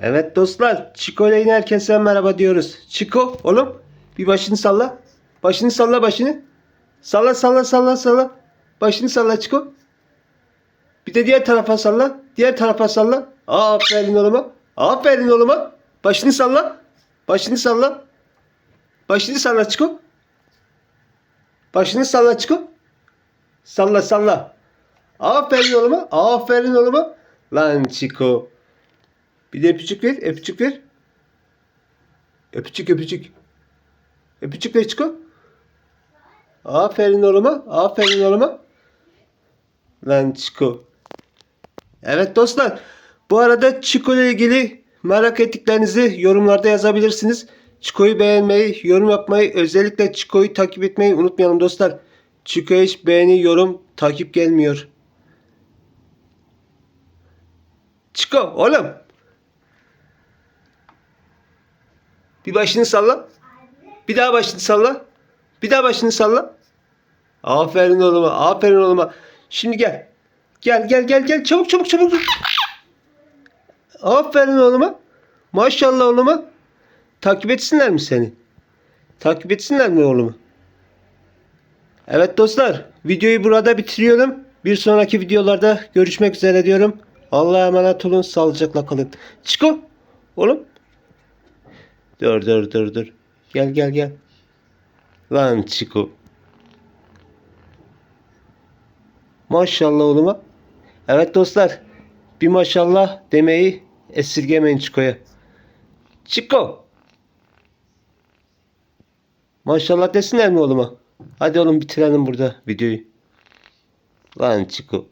Evet dostlar, Chico ile herkese merhaba diyoruz. Chico, oğlum bir başını salla. Başını salla başını. Salla salla salla salla. Başını salla Chico. Bir de diğer tarafa salla. Diğer tarafa salla. Aferin oğluma. Aferin oğluma. Başını salla. Başını salla. Başını salla Chico. Başını salla Chico. Salla salla. Aferin oğluma. Aferin oğluma. Lan Chico. Bir de öpücük ver. Öpücük ver. Öpücük öpücük. Öpücük ver Chico. Aferin oğluma. Aferin oğluma. Lan Chico. Evet dostlar. Bu arada Chico ile ilgili merak ettiklerinizi yorumlarda yazabilirsiniz. Chico'yu beğenmeyi, yorum yapmayı, özellikle Chico'yu takip etmeyi unutmayalım dostlar. Chico'ya hiç beğeni, yorum, takip gelmiyor. Chico oğlum. Bir başını salla. Bir daha başını salla. Bir daha başını salla. Aferin oğluma. Aferin oğluma. Şimdi gel. Gel gel gel gel. Çabuk çabuk çabuk. Aferin oğluma. Maşallah oğluma. Takip etsinler mi seni? Takip etsinler mi oğlumu? Evet dostlar. Videoyu burada bitiriyorum. Bir sonraki videolarda görüşmek üzere diyorum. Allah'a emanet olun. Sağlıcakla kalın. Çıko. Oğlum. Dur dur dur dur. Gel gel gel. Lan Çiko. Maşallah oğluma. Evet dostlar. Bir maşallah demeyi esirgemeyin Çiko'ya. Çiko. Maşallah desinler mi oğluma? Hadi oğlum bitirelim burada videoyu. Lan Çiko.